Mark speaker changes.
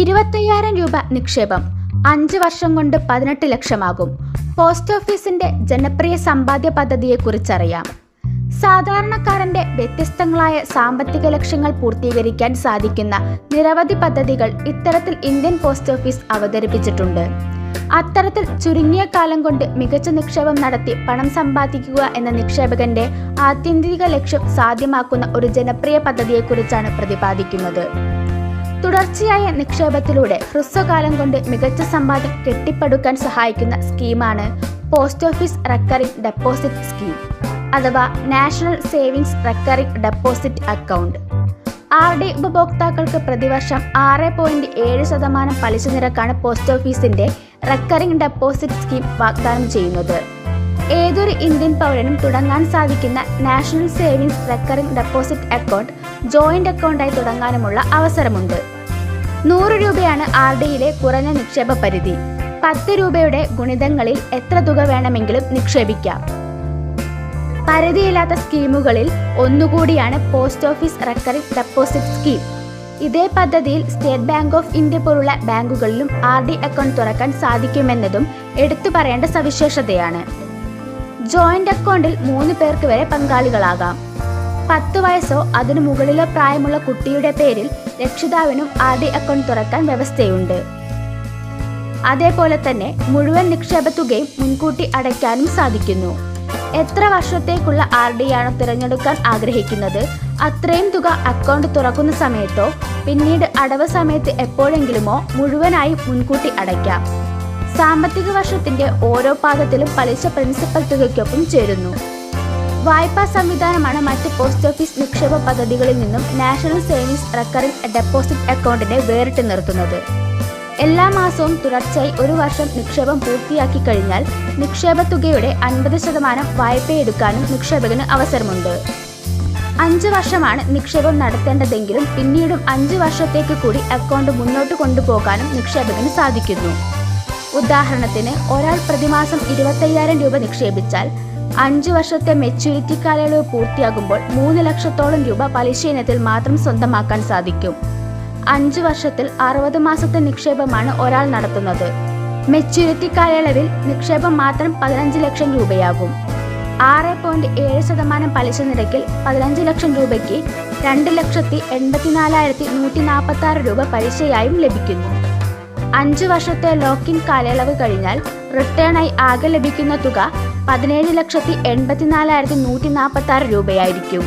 Speaker 1: ഇരുപത്തയ്യായിരം രൂപ നിക്ഷേപം. അഞ്ച് വർഷം കൊണ്ട് പതിനെട്ട് ലക്ഷമാകും. പോസ്റ്റ് ഓഫീസിന്റെ ജനപ്രിയ സമ്പാദ്യ പദ്ധതിയെക്കുറിച്ചറിയാം. സാധാരണക്കാരന്റെ വ്യത്യസ്തങ്ങളായ സാമ്പത്തിക ലക്ഷ്യങ്ങൾ പൂർത്തീകരിക്കാൻ സാധിക്കുന്ന നിരവധി പദ്ധതികൾ ഇത്തരത്തിൽ ഇന്ത്യൻ പോസ്റ്റ് ഓഫീസ് അവതരിപ്പിച്ചിട്ടുണ്ട്. അത്തരത്തിൽ ചുരുങ്ങിയ കാലം കൊണ്ട് മികച്ച നിക്ഷേപം നടത്തി പണം സമ്പാദിക്കുക എന്ന നിക്ഷേപകന്റെ ആത്യന്തിക ലക്ഷ്യം സാധ്യമാക്കുന്ന ഒരു ജനപ്രിയ പദ്ധതിയെക്കുറിച്ചാണ് പ്രതിപാദിക്കുന്നത്. തുടർച്ചയായ നിക്ഷേപത്തിലൂടെ ഹ്രസ്വകാലം കൊണ്ട് മികച്ച സമ്പാദ്യം കെട്ടിപ്പടുക്കാൻ സഹായിക്കുന്ന സ്കീമാണ് post office recurring deposit scheme അഥവാ national savings recurring deposit account. R D ഉപഭോക്താക്കൾക്ക് പ്രതിവർഷം ആറ് പോയിന്റ് ഏഴ് ശതമാനം പലിശ നിരക്കാണ് പോസ്റ്റ് ഓഫീസിന്റെ റെക്കറിംഗ് ഡെപ്പോസിറ്റ് സ്കീം വാഗ്ദാനം ചെയ്യുന്നത്. ഏതൊരു ഇന്ത്യൻ പൗരനും തുടങ്ങാൻ സാധിക്കുന്ന national savings recurring deposit account joint അക്കൗണ്ടായി തുടങ്ങാനുമുള്ള അവസരമുണ്ട്. നൂറ് രൂപയാണ് ആർ ഡിയിലെ കുറഞ്ഞ നിക്ഷേപ പരിധി. പത്ത് രൂപയുടെ ഗുണിതങ്ങളിൽ എത്ര തുക വേണമെങ്കിലും നിക്ഷേപിക്കാം. പരിധിയില്ലാത്ത സ്കീമുകളിൽ ഒന്നുകൂടിയാണ് post office recurring deposit scheme. ഇതേ പദ്ധതിയിൽ സ്റ്റേറ്റ് ബാങ്ക് ഓഫ് ഇന്ത്യ പോലുള്ള ബാങ്കുകളിലും ആർ ഡി അക്കൗണ്ട് തുറക്കാൻ സാധിക്കുമെന്നതും എടുത്തു പറയേണ്ട സവിശേഷതയാണ്. ജോയിന്റ് അക്കൗണ്ടിൽ മൂന്ന് പേർക്ക് വരെ പങ്കാളികളാകാം. പത്ത് വയസ്സോ അതിനു മുകളിലോ പ്രായമുള്ള കുട്ടിയുടെ പേരിൽ രക്ഷിതാവിനും ആർ ഡി അക്കൗണ്ട് തുറക്കാൻ വ്യവസ്ഥയുണ്ട്. അതേപോലെ തന്നെ മുഴുവൻ നിക്ഷേപ തുകയും മുൻകൂട്ടി അടയ്ക്കാനും സാധിക്കുന്നു. എത്ര വർഷത്തേക്കുള്ള ആർ ഡി ആണ് തിരഞ്ഞെടുക്കാൻ ആഗ്രഹിക്കുന്നത്? അത്രയും തുക അക്കൗണ്ട് തുറക്കുന്ന സമയത്തോ പിന്നീട് അടവ് സമയത്ത് എപ്പോഴെങ്കിലുമോ മുഴുവനായി മുൻകൂട്ടി അടയ്ക്കാം. സാമ്പത്തിക വർഷത്തിന്റെ ഓരോ പാദത്തിലും പലിശ പ്രിൻസിപ്പൽ തുകയ്ക്കൊപ്പം ചേരുന്നു. വായ്പാ സംവിധാനമാണ് മറ്റ് പോസ്റ്റ് ഓഫീസ് നിക്ഷേപ പദ്ധതികളിൽ നിന്നും നാഷണൽ സേവിങ്സ് റെക്കറിംഗ് ഡെപ്പോസിറ്റ് അക്കൗണ്ടിനെ വേറിട്ട് നിർത്തുന്നത്. എല്ലാ മാസവും തുടർച്ചയായി ഒരു വർഷം നിക്ഷേപം പൂർത്തിയാക്കി കഴിഞ്ഞാൽ നിക്ഷേപ തുകയുടെ അൻപത് ശതമാനം വായ്പയെടുക്കാനും നിക്ഷേപകന് അവസരമുണ്ട്. അഞ്ച് വർഷമാണ് നിക്ഷേപം നടത്തേണ്ടതെങ്കിലും പിന്നീടും അഞ്ച് വർഷത്തേക്ക് കൂടി അക്കൗണ്ട് മുന്നോട്ട് കൊണ്ടുപോകാനും നിക്ഷേപകന് സാധിക്കുന്നു. ഉദാഹരണത്തിന് ഒരാൾ പ്രതിമാസം ഇരുപത്തയ്യായിരം രൂപ നിക്ഷേപിച്ചാൽ അഞ്ച് വർഷത്തെ മെച്യൂരിറ്റി കാലയളവ് പൂർത്തിയാകുമ്പോൾ മൂന്ന് ലക്ഷത്തോളം രൂപ പലിശ ഇനത്തിൽ മാത്രം സ്വന്തമാക്കാൻ സാധിക്കും. അഞ്ചു വർഷത്തിൽ അറുപത് മാസത്തെ നിക്ഷേപമാണ് ഒരാൾ നടത്തുന്നത്. മെച്യൂരിറ്റി കാലയളവിൽ നിക്ഷേപം മാത്രം പതിനഞ്ച് ലക്ഷം രൂപയാകും. ആറ് പോയിന്റ് ഏഴ് ശതമാനം പലിശ നിരക്കിൽ പതിനഞ്ച് ലക്ഷം രൂപയ്ക്ക് രണ്ട് ലക്ഷത്തി എൺപത്തിനാലായിരത്തി നൂറ്റി നാൽപ്പത്തി ആറ് രൂപ പലിശയായും ലഭിക്കുന്നു. അഞ്ച് വർഷത്തെ ലോക്കിൻ കാലയളവ് കഴിഞ്ഞാൽ റിട്ടേണായി ആകെ ലഭിക്കുന്ന തുക പതിനേഴ് ലക്ഷത്തി എൺപത്തിനാലായിരത്തി നൂറ്റി നാൽപ്പത്തി ആറ് രൂപയായിരിക്കും.